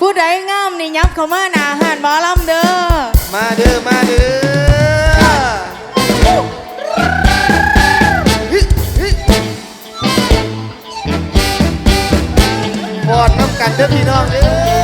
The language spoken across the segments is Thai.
ผู้ใดงามนี่ยับเข้ามาหน้าหานหมอลำเด้อมาเด้อมาเด้อฮิฮิพอดน้ำกันเด้อพี่น้องเด้อ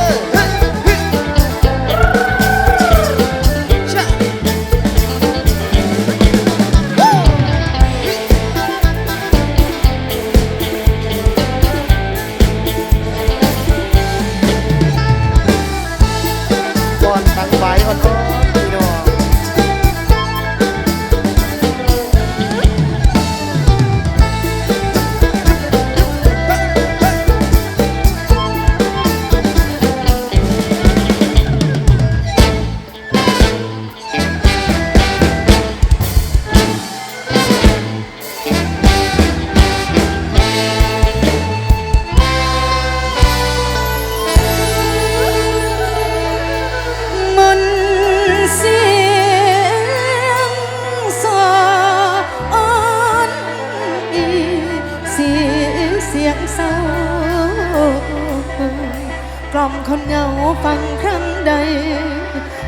กล่อมคนเหงาฟังครั้งใด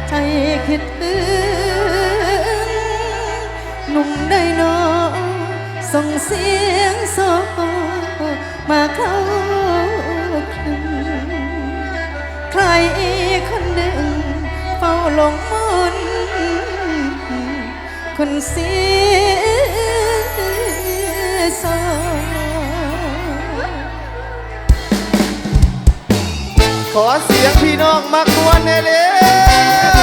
ใจคิดถึงหนุ่มได้นอส่งเสียงโซมาเข้าครึงใครคนหนึ่งเฝ้าหลงมนคนเสียสอ ขอเสียงพี่น้องมากวนเร็ว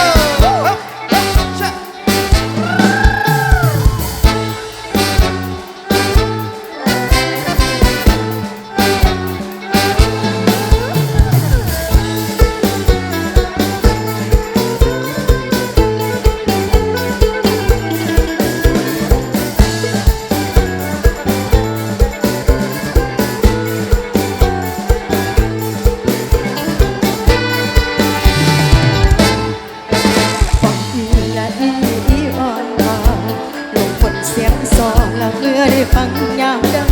ฟั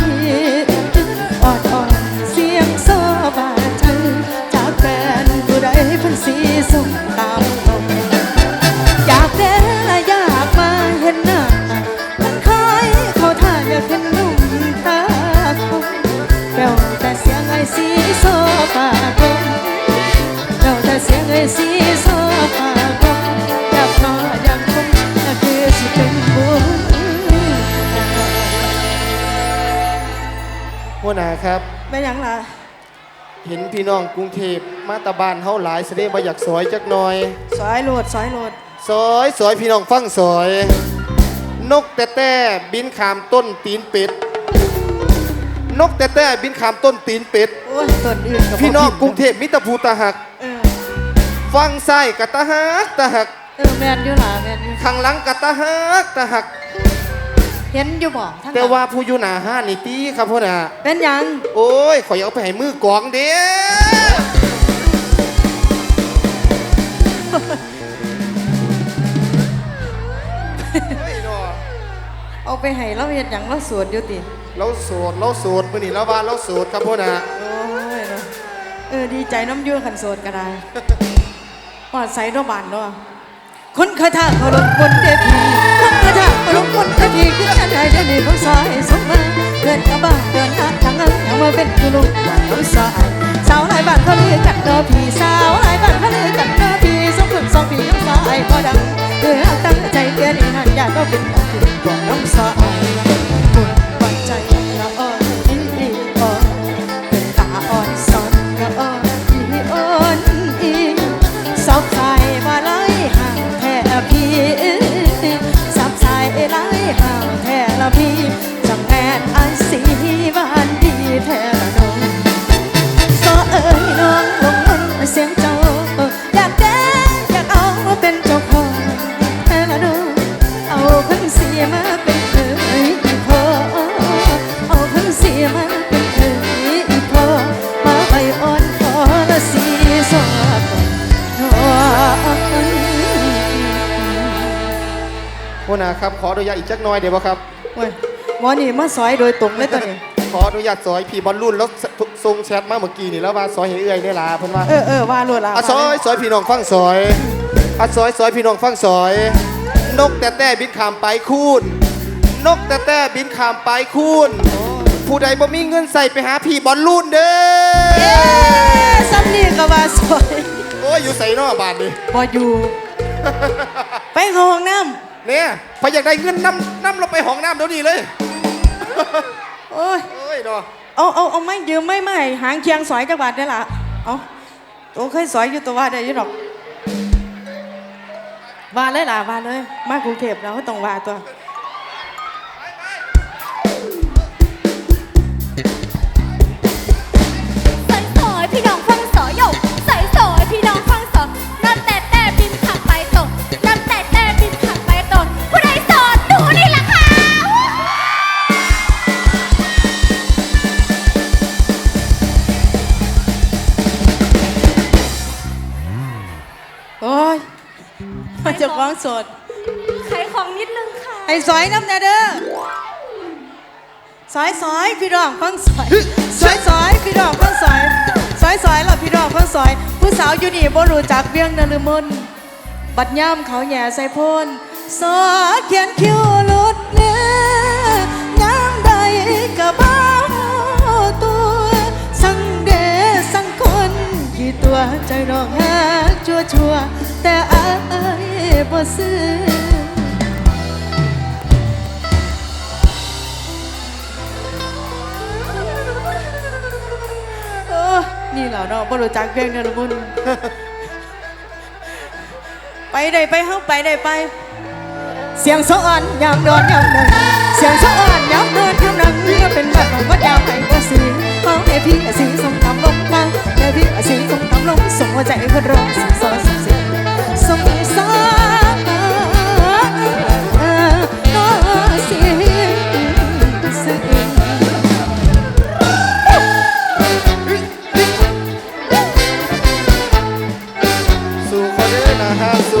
หัวหน้าครับไม่หยังล่ะเห็นพี่น้องกรุงเทพมาตาบ้านเฮาหลายเสด็จมาอยากสวยจักหน่อย สอยโหลดสอยโหลดสอยสอยพี่น้องฟังสอย นกแต่แต่บินขามต้นตีนเป็ด นกแต่แต่บินขามต้นตีนเป็ด โอ้ยต้นอื่นกับพี่น้องกรุงเทพมิตรภูตาหัก เออฟังไส้กะตาหักตาหัก เออแมนอยู่ล่ะแมนอยู่ข้างหลังกะตาหักตาหัก เห็นอยู่บ่ทั้งแต่ว่าผู้อยู่หน้าห้านนี่ตีครับพ่อน่ะเป็นหยัง โอ้ยขอยเอาไปให้มือกองเด้เฮ้ยเนาะเอาไปให้เราเห็นหยังเราสวดอยู่ติ เราโสดเราโสดมื่อนี้เราว่าเราโสดครับพ่อน่ะโอ้ยเนาะเออดีใจน้ำยั่วขันโสดก็ได้ปอดใส่รบานเนาะคนคาถาเขาลงบนเทพีคนคาถาเขาลงบนเทพีขึ้นกันได้ เดี๋ยวนี้เขาสายสมมาเดินกลับบ้านเดินหาทางเงินยังมาเป็นกุลุน้ำสายสาวหลายบ้านเขาเลือจักเด้อพี่สาวหลายบ้านเขาเลือจักเด้อพี่สองคนสองพี่ยังสายพอดังเดืออตั้งใจเกินอีหันอยากก็เป็นของคุณก่อนน้ำสาย คนเสียมาเป็นเคยพอเอาคนเสียมาเป็นเคยพอมาไปอ่อนขอละสีสอดนอนพ่อน่ะครับขออนุญาตอีกจักหน่อยเดี๋ยวบ่ครับโอ้ยหมอนี่มาซอยโดยตรงเลยตัวนี้ ขออนุญาตซอยพี่บอลลุ่นแล้วทรงแชทมาเมื่อกี้นี่แล้วว่าซอยให้เอื้อยได้ลาเพิ่นว่าเออเออว่าลวดละอะซอยซอยพี่น้องฟังซอยอะซอยซอยพี่น้องฟังซอย นกแต่แต่บินขามไปคูนนกแต่แต่บินขามไปคูนผู้ใดบ่มีเงินใส่ไปหาพี่บอลลุ่นเด้เอ๊ะซ้ำนี่ก็ว่าสวยโอ้ยอยู่ใส่นอกบาทนี่บออยู่ ไปเข้าห้องน้เนี่ยพออยากได้เงินน้ำน้ำเราไปห้องน้ำเดี๋ยวนี้เลยำโอ้ยโอ้ยเนาะเอาเอาเอาไม่ยืมไม่ไม่หางเคียงสอยจักบาทได้ละเอาตัวเคยสอยอยู่ตัวว่าได้อยี่หรอก ว่าเลยล่ะว่าเลย มากรุงเทพเราก็ต้องว่าตัวใส่สอยพี่น้องฟังสอยโยกใส่สอยพี่น้องฟังสอยน้ำแต่แต่บินขับไปตกน้ำแต่แต่บินขับไปตกผู้ใดสอนหนูนี่ล่ะค่ะ โอ้ย มาจะฟ้องสดขายของนิดนึงค่ะไอ้สอยน้ำแน่เด้อสอยสอยพี่น้องฟังสอยสอยสอยพี่น้องฟังสอยสอยสอยเหรอพี่น้องฟังสอย ผู้สาวอยู่นี่บ่รู้จักเวียงนรมนบัดย่ำเขาแหย่ใส่พ่นสอเขียนคิ้วหลุดเนื้อยามใดกะบ้ ใจน้องฮักชัวชัวๆแต่อายบ่ซื้อเออนี่แหละเนาะบ่รู้จักเพลงเนรบุญไปได้ไปเฮาไปได้ไป เสียงสะอ่อนยามนอนยามนั่งเสียงสะอ่อนยามนอนยามนั่งเมื่อเป็นแบบของวัดยามให้บ่สีเฮาให้พี่อาสีส่งตามลมทางให้พี่ ใจคนร้องสงบสองสงบสี่สมสามน้อสิสิสู่คนเด้อนะฮะสู่